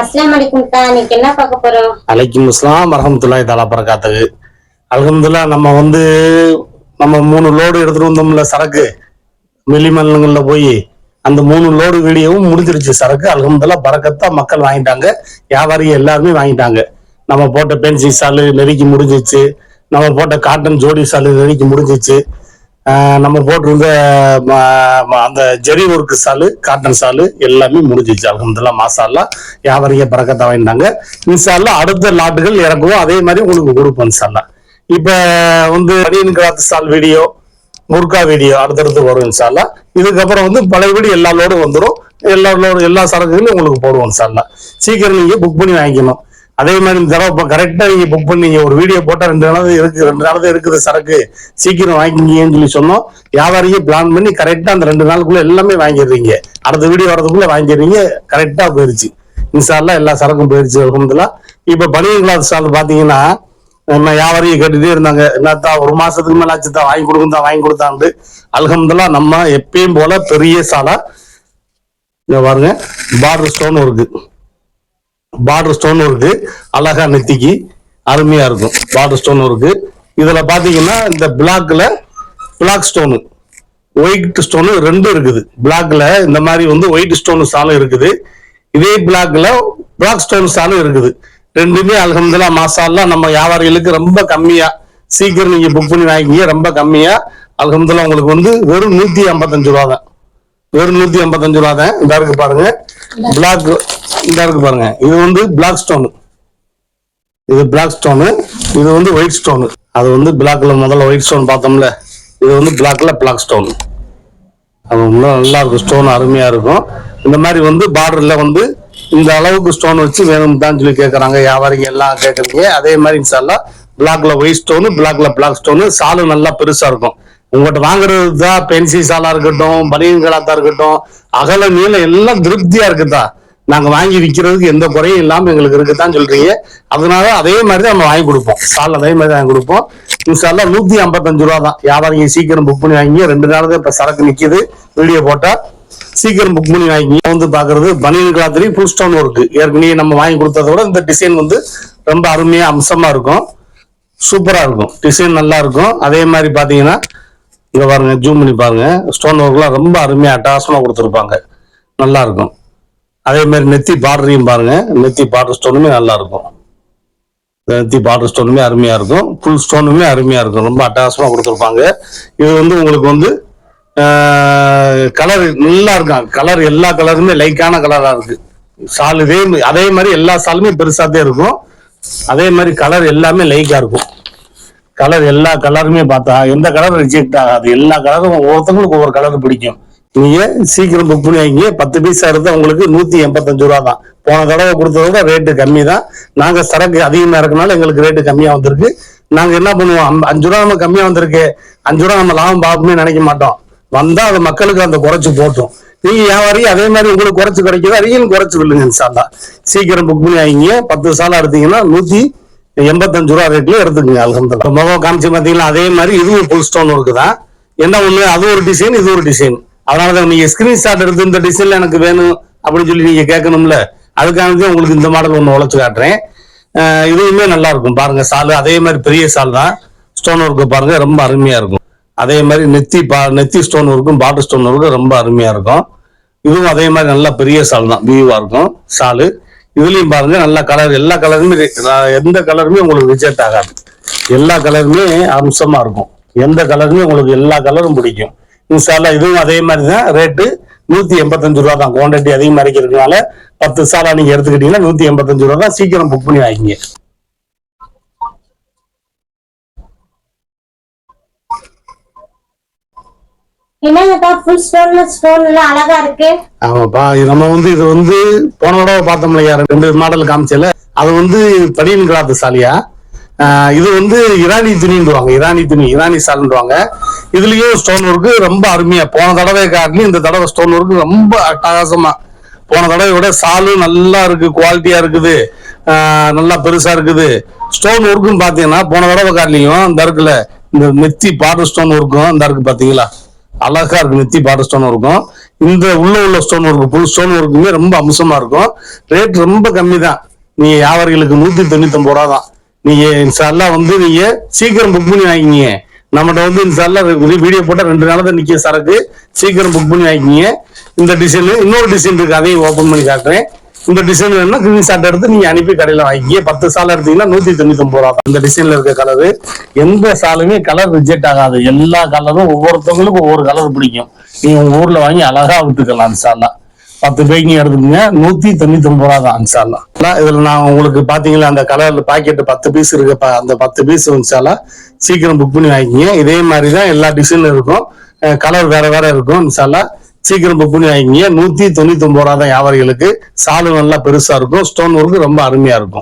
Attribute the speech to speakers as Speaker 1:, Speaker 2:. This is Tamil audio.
Speaker 1: அஸ்லாம் வலைக்கும்க்கா இன்னைக்கு என்ன பார்க்க போறோம்?
Speaker 2: அலைக்கும் இஸ்லாம் வரஹமத்துல்லாஹி தாலா பரக்காத்துக்கு அல்ஹம்துலில்லாஹ் நம்ம வந்து நம்ம மூணு லோடு எடுத்துட்டு வந்தோம்ல சரக்கு. வெளிமல்லங்கள்ல போய் அந்த மூணு லோடு வீடியோவும் முடிஞ்சிருச்சு சரக்கு. அல்ஹம்துலில்லாஹ் பறக்கத்தா மக்கள் வாங்கிட்டாங்க. வியாபாரி எல்லாருமே வாங்கிட்டாங்க. நம்ம போட்ட பென்சி சாலு நெருக்கி முடிஞ்சிச்சு. நம்ம போட்ட காட்டன் ஜோடி சாலு நெருக்கி முடிஞ்சிச்சு. நம்ம போட்டிருந்த ம- அந்த ஜெரி ஒர்க்கு சாலு காட்டன் சாலு எல்லாமே முடிஞ்சிச்சு. அலமதுல்லா மாசாலா வியாபாரிக பறக்கத்தை வாங்கிட்டாங்க. இன்ஷால்லா அடுத்த லாட்டுகள் இறக்குவோம் அதே மாதிரி உங்களுக்கு கொடுப்போம் இன்ஷால்லா இப்ப வந்து பனியன் கிளாத் சால் வீடியோ முர்கா வீடியோ அடுத்தடுத்து வரும் இன்ஷால்லா இதுக்கப்புறம் வந்து பழையபடி எல்லா லோடும் வந்துடும் எல்லா லோடு எல்லா சரக்குகளும் உங்களுக்கு போடுவோம் இன்ஷால்லா சீக்கிரம் நீங்க புக் பண்ணி வாங்கிக்கணும். அதே மாதிரி இந்த தடவை இப்போ கரெக்டா நீங்க புக் பண்ணீங்க. ஒரு வீடியோ போட்டா ரெண்டு நாளாவது இருக்கு ரெண்டு நாள் இருக்குது சரக்கு. சீக்கிரம் வாங்கிக்கிங்கன்னு சொல்லி சொன்னோம். வியாபாரியே பிளான் பண்ணி கரெக்டா அந்த ரெண்டு நாளுக்குள்ள எல்லாமே வாங்கிடுறீங்க. அடுத்த வீடியோ வரதுக்குள்ளே வாங்கிடுறீங்க. கரெக்டா போயிருச்சு. இன்சால்லாம் எல்லா சரக்கும் போயிருச்சு அலமதுல்லா இப்ப பனியன் கிளாத் ஸ்டால் பாத்தீங்கன்னா நம்ம வியாபாரியை கேட்டுட்டே இருந்தாங்க. என்னத்தான் ஒரு மாசத்துக்கு மேல ஆச்சு தான் வாங்கி கொடுக்கும் வாங்கி கொடுத்தாண்டு அலகம்துல்லா நம்ம எப்பயும் போல பெரிய சாலா இங்க பாருங்க பார்டர் ஸ்டோன் இருக்கு. பார்டர் ஸ்டோன் இருக்கு அழகா நெத்திக்கு அருமையா இருக்கும். பார்டர் ஸ்டோன் இருக்கு இதுல பாத்தீங்கன்னா இந்த பிளாக்ல பிளாக் ஸ்டோனு ஒயிட் ஸ்டோனு ரெண்டும் இருக்குது. பிளாக்ல இந்த மாதிரி வந்து ஒயிட் ஸ்டோன் சாலும் இருக்குது. இதே பிளாக்ல பிளாக் ஸ்டோன் சாலும் இருக்குது. ரெண்டுமே அல்ஹம்துல்லா மாசாலாம் நம்ம வியாபாரிகளுக்கு ரொம்ப கம்மியா சீக்கிரம் நீங்க புக் பண்ணி வாங்கிக்கிங்க ரொம்ப கம்மியா. அல்ஹம்துல்லா உங்களுக்கு வந்து வெறும் நூத்தி ஐம்பத்தஞ்சு ரூபா தான் வெறும் நூத்தி ஐம்பத்தஞ்சு ரூபா தான் இந்த இருக்கு பாருங்க. பிளாக் இந்த இருக்கு பாருங்க. இது வந்து பிளாக் ஸ்டோனு இது பிளாக் ஸ்டோனு இது வந்து ஒயிட் ஸ்டோனு அது வந்து பிளாக்ல முதல்ல ஒயிட் ஸ்டோன் பார்த்தோம்ல. இது வந்து பிளாக்ல பிளாக் ஸ்டோன் அது இன்னும் நல்லா இருக்கும். ஸ்டோன் அருமையா இருக்கும். இந்த மாதிரி வந்து பார்டர்ல வந்து இந்த அளவுக்கு ஸ்டோன் வச்சு வேணும் தான் சொல்லி கேட்கறாங்க வியாபாரிங்க எல்லாம் கேட்கறீங்க அதே மாதிரி இன்ஷால்லா பிளாக்ல ஒயிட் ஸ்டோனு பிளாக்ல பிளாக் ஸ்டோனு சாலு நல்லா பெருசா இருக்கும். உங்கள்கிட்ட வாங்குறது தான் பென்சி சாலா இருக்கட்டும் பனியன் கலாத்தா இருக்கட்டும் அகல நீளம் எல்லாம் திருப்தியா இருக்குதா? நாங்க வாங்கி விற்கிறதுக்கு எந்த குறையும் இல்லாம எங்களுக்கு இருக்குதான் சொல்றீங்க. அதனால அதே மாதிரி தான் நம்ம வாங்கி கொடுப்போம். சால் அதே மாதிரி வாங்கி கொடுப்போம். இன்ஷால்லா நூத்தி ஐம்பத்தஞ்சு ரூபா தான். வியாபாரிங்க சீக்கிரம் புக் பண்ணி வாங்கி ரெண்டு நாள் இப்ப சரக்கு நிக்குது. வீடியோ போட்டா சீக்கிரம் புக் பண்ணி வாங்கி வந்து பாக்குறது பனியன் கிளாத்லயும் ஃபுல் ஸ்டோன் ஒர்க் ஏற்கனவே நம்ம வாங்கி கொடுத்ததை விட இந்த டிசைன் வந்து ரொம்ப அருமையா அம்சமா இருக்கும். சூப்பரா இருக்கும். டிசைன் நல்லா இருக்கும். அதே மாதிரி பாத்தீங்கன்னா இங்க பாருங்க ஜூம் பண்ணி பாருங்க. ஸ்டோன் ஒர்க்லாம் ரொம்ப அருமையா அட்டாசமா கொடுத்துருப்பாங்க. நல்லா இருக்கும். அதே மாதிரி நெத்தி பார்டரையும் பாருங்க. நெத்தி பார்டர் ஸ்டோனுமே நல்லா இருக்கும் நெத்தி பார்டர் ஸ்டோனுமே அருமையா இருக்கும். ஃபுல் ஸ்டோனுமே அருமையா இருக்கும். ரொம்ப அட்டகாசமா கொடுத்துருப்பாங்க. இது வந்து உங்களுக்கு வந்து கலர் நல்லா இருக்கும் கலர் எல்லா கலருமே லைக்கான கலரா இருக்கு. சால் இதே அதே மாதிரி எல்லா சாலுமே பெருசாத்தே இருக்கும். அதே மாதிரி கலர் எல்லாமே லைக்கா இருக்கும். கலர் எல்லா கலருமே பார்த்தா எந்த கலர் ரிஜெக்ட் ஆகாது. எல்லா கலரும் ஒவ்வொருத்தவங்களுக்கு ஒவ்வொரு கலர் பிடிக்கும். நீங்க சீக்கிரம் புக் பண்ணி வைங்க பத்து பைசா இருந்தா உங்களுக்கு நூத்தி எண்பத்தஞ்சு ரூபா தான் போன தடவை கொடுத்தத விட ரேட்டு கம்மி தான் நாங்க சரக்கு அதிகமா இருக்கனால எங்களுக்கு ரேட்டு கம்மியா வந்திருக்கு. நாங்க என்ன பண்ணுவோம்? அஞ்சு ரூபா நம்ம கம்மியா வந்திருக்கு. அஞ்சு ரூபா நம்ம லாபம் பார்ப்போமே நினைக்க மாட்டோம். வந்தா அது மக்களுக்கு அந்த குறைச்சு போட்டும். நீங்க வியாபாரி அதே மாதிரி உங்களுக்கு குறைச்சு கிடைக்குது. அதையும் குறைச்சு வில்லுங்க இன்ஷால்லா சீக்கிரம் புக் பண்ணி ஆகிங்க பத்து சாலா எடுத்தீங்கன்னா நூத்தி எண்பத்தஞ்சு ரூபா ரேட்ல எடுத்துக்கங்க அலமதுல்லா முகம் காமிச்சு பாத்தீங்கன்னா அதே மாதிரி இதுவும் புல் ஸ்டோன் இருக்குதான் என்ன ஒண்ணு? அது ஒரு டிசைன் இது ஒரு டிசைன் அதனாலதான் நீங்க ஸ்கிரீன்ஷாட் எடுத்து இந்த டிசைன்ல எனக்கு வேணும் அப்படின்னு சொல்லி நீங்க கேட்கணும்ல. அதுக்கானது உங்களுக்கு இந்த மாடல் ஒன்று உழைச்சு காட்டுறேன். இதுவுமே நல்லா இருக்கும் பாருங்க சால் அதே மாதிரி பெரிய சால் தான். ஸ்டோன் ஒர்க்கு பாருங்க ரொம்ப அருமையா இருக்கும். அதே மாதிரி நெத்தி பா நெத்தி ஸ்டோன் ஒர்க்கும் பாட்டர் ஸ்டோன் ஒர்க்கும் ரொம்ப அருமையா இருக்கும். இதுவும் அதே மாதிரி நல்லா பெரிய சால் தான் வியூவா இருக்கும் சாலு இதுலயும் பாருங்க நல்லா கலர் எல்லா கலருமே எந்த கலருமே உங்களுக்கு ரிஜெக்ட் ஆகாது. எல்லா கலருமே அம்சமா இருக்கும். எந்த கலருமே உங்களுக்கு எல்லா கலரும் பிடிக்கும். இன்ஷால்லா இதுவும் அதே மாதிரி தான் ரேட்டு நூத்தி எண்பத்தஞ்சு ரூபா தான். குவான்டிட்டி அதிகமா இருக்கிறதுனால பத்து சாலா நீங்க எடுத்துக்கிட்டீங்கன்னா நூத்தி எண்பத்தஞ்சு ரூபா தான் சீக்கிரம் புக் பண்ணி வாங்கிங்க. ஆமாப்பா நம்ம வந்து இது வந்து போன தடவை பார்த்தோம் இல்லையா? ரெண்டு மாடல் காமிச்சல அது வந்து பனியன் கிளாத் சாலியா? இது வந்து இரானி துணின்றுவாங்க இரானி துணி இரானி சால்ன்றுவாங்க இதுலயும் ஸ்டோன் ஒர்க்கு ரொம்ப அருமையா போன தடவை காட்டிலும் இந்த தடவை ஸ்டோன் ஒர்க்கு ரொம்ப அட்டகாசமா. போன தடவை விட சாலும் நல்லா இருக்கு குவாலிட்டியா இருக்குது. நல்லா பெருசா இருக்குது. ஸ்டோன் ஒர்க்கும் பாத்தீங்கன்னா போன தடவை காட்டிலையும் இந்த இருக்குல்ல இந்த நெத்தி பாட்டர் ஸ்டோன் ஒர்க்கும் இந்த இருக்கு பாத்தீங்களா? அழகா இருக்கு நெத்தி பாட்டர் ஸ்டோன் ஒர்க்கும் இந்த உள்ள உள்ள ஸ்டோன் ஒர்க் புது ஸ்டோன் ஒர்க்குமே ரொம்ப அம்சமா இருக்கும். ரேட் ரொம்ப கம்மி தான் நீ வியாபாரிகளுக்கு நூத்தி தொண்ணூத்தி ஒன்பது ரூபா தான் நீங்க இன்ஷால்லா வந்து நீங்க சீக்கிரம் புக் பண்ணி வாங்கிங்க நம்மகிட்ட வந்து இன்ஷால்லா வீடியோ போட்டா ரெண்டு நாள் தான் நிக்க சரக்கு. சீக்கிரம் புக் பண்ணி வாங்கிங்க இந்த டிசைன் இன்னொரு டிசைன் இருக்கு அதையும் ஓபன் பண்ணி காட்டுறேன். இந்த டிசைன் வேணும்னா கிரீன் ஷாட் எடுத்து நீங்க அனுப்பி கடையில வாங்கிங்க பத்து சால் எடுத்தீங்கன்னா நூத்தி தொண்ணூத்தி ஒன்பது ரூபா இந்த டிசைன்ல இருக்க கலரு எந்த சாலுமே கலர் ரிஜெக்ட் ஆகாது. எல்லா கலரும் ஒவ்வொருத்தவங்களுக்கும் ஒவ்வொரு கலர் பிடிக்கும். நீங்க உங்க ஊர்ல வாங்கி அழகா விட்டுக்கலாம் சாலா பத்து பேக்கிங் எடுத்துக்கங்க. நூத்தி தொண்ணூத்தி ஒன்பது ரூபா தான் இன்ஷால்லா இதுல நான் உங்களுக்கு பாத்தீங்களா அந்த கலர்ல பாக்கெட் பத்து பீஸ் இருக்கு அந்த பத்து பீஸ் இன்ஷால்லா சீக்கிரம் புக் பண்ணி வாங்கிக்கிங்க. இதே மாதிரி தான் எல்லா டிசைனும் இருக்கும். கலர் வேற வேற இருக்கும் இன்ஷால்லா சீக்கிரம் புக் பண்ணி வாங்கிக்கிங்க. நூத்தி தொண்ணூத்தி ஒன்பது ரூபா தான் வியாபாரிகளுக்கு. சாலு நல்லா பெருசா இருக்கும். ஸ்டோன் ஒர்க் ரொம்ப அருமையா இருக்கும்.